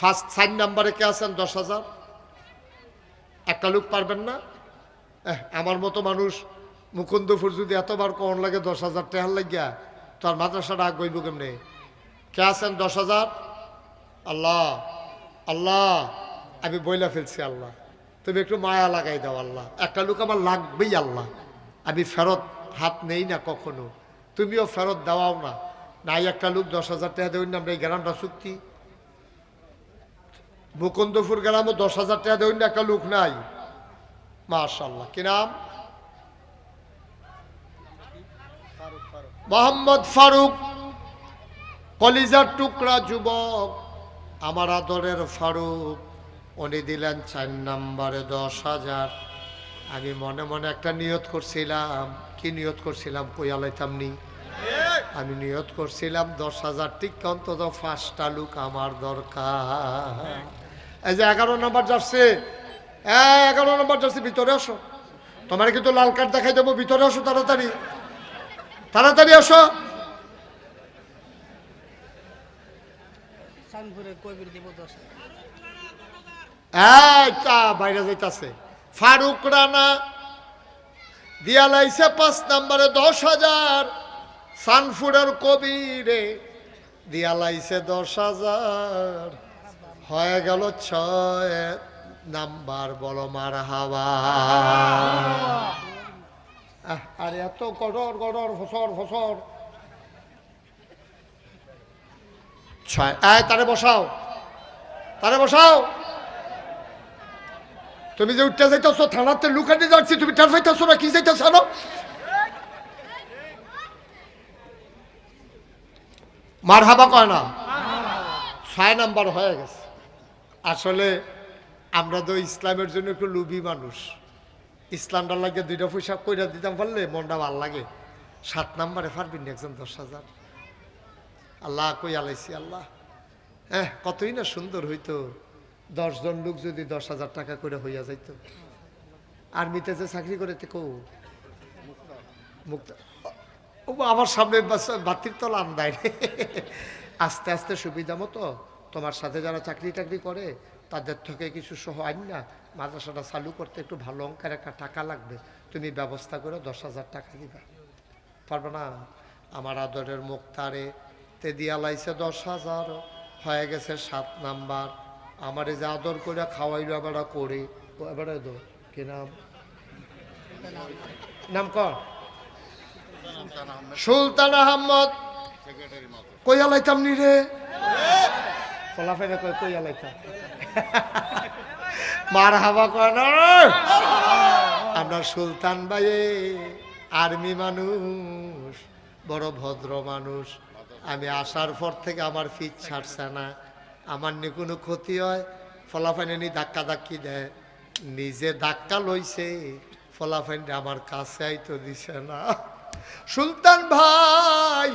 First sign নাম্বারে কে আছেন? দশ হাজার। একটা লোক পারবেন না? আমার মতো মানুষ মুকুন্দপুর যদি এতবার কন লাগে দশ হাজার টেহার লাগিয়া তার মাদ্রাসাটা গইব কেমনে? কে আছেন? দশ হাজার? আল্লাহ আল্লাহ, আমি বইলা ফেলছি আল্লাহ। তুমি একটু মায়া লাগাই দাও আল্লাহ। একটা লোক আমার লাগবেই আল্লাহ। আমি ফেরত হাত নেই না কখনো। তুমিও ফেরত দেওয়াও না। নাই একটা লোক দশ হাজার টাকা দেবেন না আমরা এই গ্রামটা চুক্তি। মুকুন্দপুর গ্রামও দশ হাজার টাকা দেবেন না একটা লোক নাই। মাশাল্লাহ কি নাম? মোহাম্মদ ফারুক। কলিজার টুকরা যুবক, আমার আদরের ফারুক। উনি দিলেন চার নম্বরে দশ হাজার। আমি মনে মনে একটা নিয়ত করছিলাম। কি নিয়ত করছিলাম কই আলাইতামনি আমি নিয়ত করছিলাম দশ হাজার ঠিক অন্তত পাঁচটা লুক আমার দরকার। এই যে এগারো নম্বর যাচ্ছে হ্যাঁ এগারো নম্বর যাচ্ছে ভিতরে আসো। তোমার কিন্তু লাল কার্ড দেখাই দেবো ভিতরে আসো তাড়াতাড়ি। তাড়াতাড়ি আসো। বাইরে যাইতাছে। ফারুক রানা দিয়া লাইছে পাঁচ নম্বরে দশ হাজার। সানফুরের কবিরে দিয়া লাইছে দশ হাজার। হয়ে গেল ছয় নাম্বার, বলো মার হাওয়া। আর এত গড়র গড়র ফসর ফসর ছয় তারে বসাও। তারে বসাও। তুমি যে উঠতে যাইতেছো, থানাতে লুকাতে যাচ্ছি, তুমি টার যাইতেছো না, কি যাইতেছো না মার হাবা কয় না? ছয় নাম্বার হয়ে গেছে। আসলে আমরা তো ইসলামের জন্য একটু লুবি মানুষ। ইসলামটা লাগে দুইটা পয়সা কইরা দিতাম পারলে মনটা ভালো লাগে। সাত নাম্বারে পারবেন একজন দশ হাজার। আল্লাহ কই আলাইছি আল্লাহ। হ্যাঁ কতই না সুন্দর হইতো। দশজন লোক যদি দশ হাজার টাকা করে হইয়া যাইত। আর্মিতে যে চাকরি করে কৌ মুক্ত। ও আমার সামনে বাতির তলা আন্দায়। আস্তে আস্তে সুবিধা মতো তোমার সাথে যারা চাকরি টাকরি করে, তাদের থেকে কিছু সহ আইন না, মাদ্রাসাটা চালু করতে একটু ভালো অঙ্কের একটা টাকা লাগবে। তুমি ব্যবস্থা করে দশ হাজার টাকা দিবা। পারবে না? আমার আদরের মুক্তারে তে দিয়া লাইছে দশ হাজার, হয়ে গেছে সাত নাম্বার। আমার যে আদর করে খাওয়াইলো এবারে করে। ও, এবারে দো, কি নাম? নাম কর সুলতান আহমদ। কইয়া লাইতাম নি রে? ফলাফেরে কই কইয়া লাইতাম মার হাবা কয় না। রে। আমরা সুলতান ভাইয়ে, আর্মি মানুষ, বড় ভদ্র মানুষ। আমি আসার পর থেকে আমার ফিট ছাড়ছে না। আমার নি কোনো ক্ষতি হয় ফলাফাইনে নি ধাক্কা ধাক্কি দেয়। নিজে ধাক্কা লইছে ফলাফাইনটা আমার কাছে আইতো দিছে না। সুলতান ভাই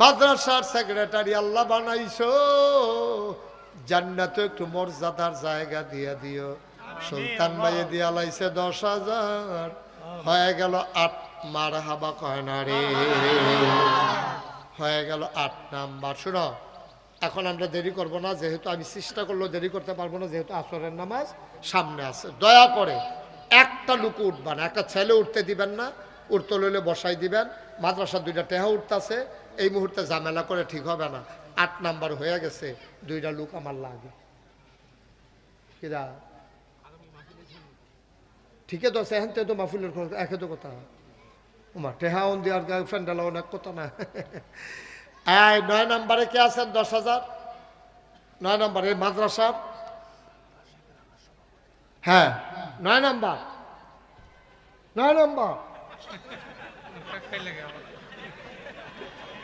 মাদ্রাসার সেক্রেটারি আল্লাহ বানাইছো। জান্নাতে একটু মর্যাদার জায়গা দিয়া দিও। সুলতান ভাইয়ে দিয়া লাইছে দশ হাজার। হয়ে গেল আট মার হাবা কয় না রে। হয়ে গেল আট নাম্বার। শুনো এখন আমরা দেরি করব না যেহেতু আমি চেষ্টা করলেও দেরি করতে পারব না যেহেতু আসরের নামাজ সামনে আছে। দয়া করে একটা লুকু উঠবা না একটা ছেলে উঠতে দিবেন না উঠতে লইলে বসাই দিবেন। মাদ্রাসার দুইটা টেহা উঠতেছে এই মুহূর্তে ঝামেলা করে ঠিক হবে না। আট নাম্বার হয়ে গেছে, দুইটা লুক আমার লাগে। ঠিকই তো আছে, এখন তো মাহফিলের একে তো কথা। ওমা টেহা অন দিয়ার ফ্যান্ডালা অনেক কথা না। এই নয় নম্বরে কে আছেন? দশ হাজার? নয় নম্বরে মাদ্রাসার? হ্যাঁ নয় নম্বর। নয় নম্বর।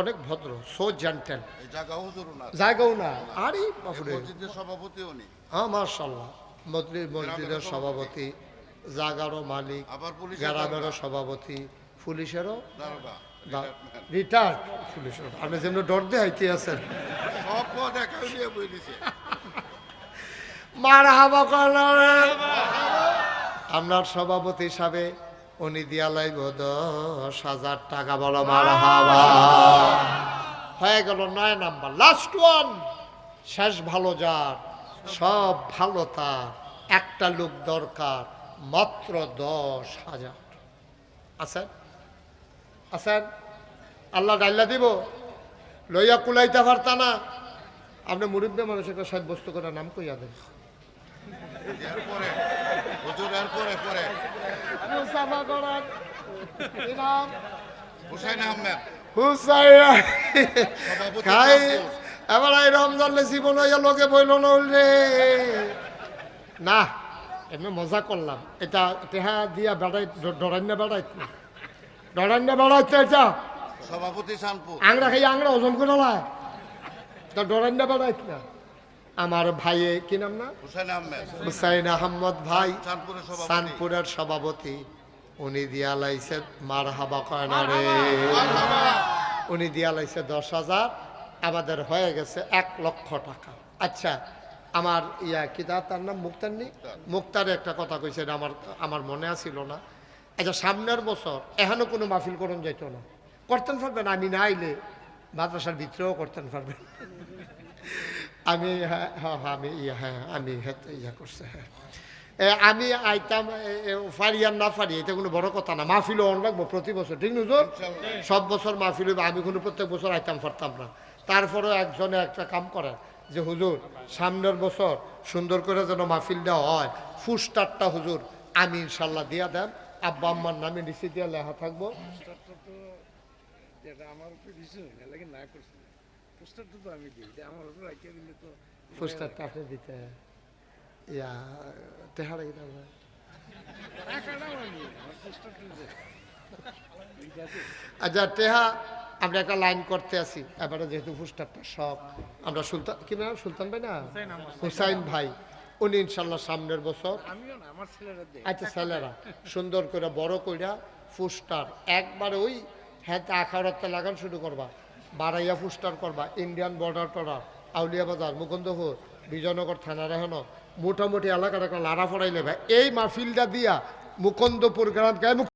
অনেক ভদ্র সো জেন্টেল জায়গাও না। আরে মসজিদের সভাপতিও নেই হ্যাঁ মার্শাল্লাহ মসজিদ মসজিদের সভাপতি। জাগারও মালিক গ্রামেরও সভাপতি পুলিশেরও রিটায়ার্ড পুলিশের। আপনি যেমন ডর দিয়ে হাইতে আছেন মার হাবা আপনার সভাপতি হিসাবে উনি দিয়া লাইব দশ হাজার টাকা, বলো মার হয়ে গেল নয় নাম্বার লাস্ট ওয়ান শেষ ভালো যার, সব ভালো তার, একটা লোক দরকার, মাত্র দশ হাজার। আছেন? আছেন? আল্লাহ ডাইল্লা দিব। লইয়া কুলাইতে পারতা না। আপনি মুরিব্বে মানুষ একটা সাব্যস্ত করে নাম কইয়া দেন। এরপরে হুজুর এরপরে পরে মুসাফা করান কি নাম? হুসাইন আহমেদ। সভাপতি খাই এবার এই রমজান জীবন হইয়া লোকে বইল না না এমনি মজা করলাম। এটা টেহা দিয়া বেড়াই ডরান্য বেড়াইত না। ডরান্য বেড়াইত এটা সভাপতি শানপুর। আংরা খাই আংরা ওজন করে লাই তা ডরান্য বেড়াইত না। আমার ভাইয়ে কি নাম না? হুসাইন আহমেদ। ভাই সানপুরের সভাপতি। উনি দিয়া লাইছে মার হাবা কয় না রে? উনি দিয়া লাইছে দশ হাজার আমাদের হয়ে গেছে এক লক্ষ টাকা। আচ্ছা আমার ইয়া কি তার নাম মুক্তার নি? মুক্তারে। একটা কথা কইছে আমার আমার মনে আসিল না। আচ্ছা সামনের বছর এখনও কোনো মাহফিল করুন যাইত না। করতেন পারবেন আমি না আইলে মাদ্রাসার ভিতরেও করতেন পারবেন। আমি হ্যাঁ হ্যাঁ আমি ইয়া হ্যাঁ আমি হ্যাঁ ইয়া করছে হ্যাঁ। আমি আইতাম আর না ফারি এটা কোনো বড় কথা না। মাহফিলও অন রাখব প্রতি বছর ঠিক নুজুর? সব বছর মাহফিল আমি কোনো প্রত্যেক বছর আইতাম পারতাম না। তারপরেও একজনে একটা কাম করে যে হুজুর সামনের বছর সুন্দর করে যেন মাহফিলটা হয় ফুস্টারটা হুজুর আমি ইনশাল্লাহ দিয়া দেন। আব্বা আম্মার নামে নিচে দিয়ে লেখা থাকব। আমার পোস্টারটা তো আমি দিই আমার উপরে রাখিয়ে দিলে তো ফুস্টারটা আপনি দিতে ইয়া তেহারা আমার পোস্টারটা আচ্ছা টেহা আমরা একটা লাইন করতে আছি এবারে যেহেতু ফুস্টারটা সব আমরা সুলতান কি নাম? সুলতান ভাই না? হুসাইন ভাই উনি ইনশাল্লাহ সামনের বছর আচ্ছা ছেলেরা সুন্দর করে বড় কইরা ফুস্টার একবারে ওই হ্যাঁ আখাড়াতে লাগান শুরু করবা। বারাইয়া ফুস্টার করবা, ইন্ডিয়ান বর্ডার টর্ডার আউলিয়া বাজার, মুকুন্দপুর, বিজয়নগর থানার এখন। মোটামুটি এলাকার একটা লাড়া ফড়াই নেবে এই মাহফিলটা দিয়া মুকুন্দপুর গ্রাম